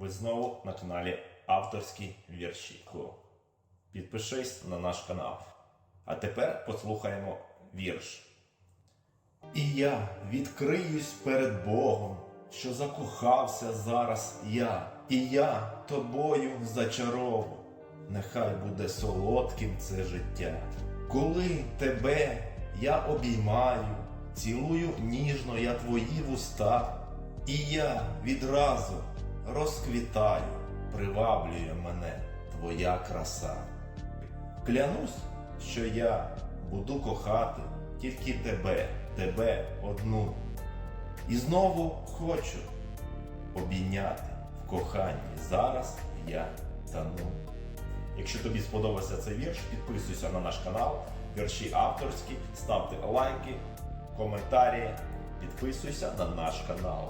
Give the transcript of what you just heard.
Ви знову на каналі Авторські вірші. Підпишись на наш канал. А тепер послухаємо вірш. І я відкриюсь перед Богом, що закохався зараз я, і я тобою зачарову. Нехай буде солодким це життя. Коли тебе я обіймаю, цілую ніжно я твої вуста, і я відразу розквітаю, приваблює мене твоя краса. Клянусь, що я буду кохати тільки тебе, тебе одну. І знову хочу обійняти в коханні. Зараз я тану. Якщо тобі сподобався цей вірш, підписуйся на наш канал, вірші авторські, ставте лайки, коментарі, підписуйся на наш канал.